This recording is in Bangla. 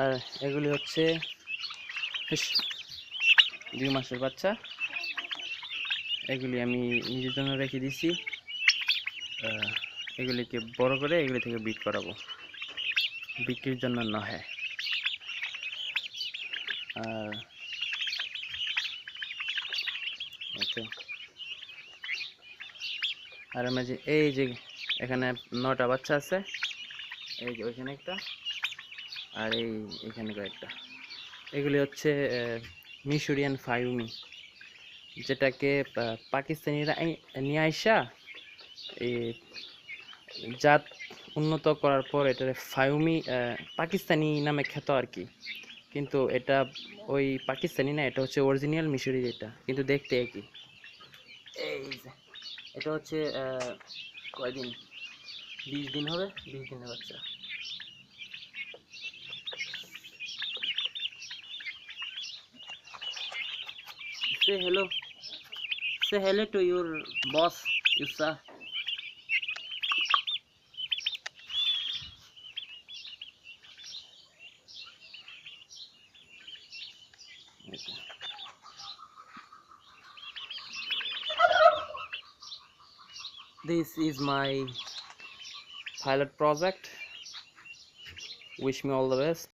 আর এগুলি হচ্ছে দুই মাসের বাচ্চা। এগুলি আমি নিজের জন্য রেখে দিছি এগুলিকে বড় করে এগুলি থেকে বিট করাবো। বিক্রির জন্য নহে। আর আর আমি যে এই যে এখানে নটা বাচ্চা আছে, এই যে ওইখানে একটা। আর এই এখানে কয়েকটা। এগুলি হচ্ছে মিশরিয়ান ফাইউমি যেটাকে পাকিস্তানিরা নিয়ে এই জাত উন্নত করার পর এটা ফাইউমি আহ, পাকিস্তানি নামে খ্যাত আর কি। কিন্তু এটা ওই পাকিস্তানি না এটা হচ্ছে অরিজিনাল মিশরি যেটা কিন্তু দেখতে একই। এই যে এটা হচ্ছে কয়দিন? বিশ দিন হবে? বিশ দিনের বাচ্চা Say hello. Say hello to your boss, Yusa. This is my pilot project. Wish me all the best.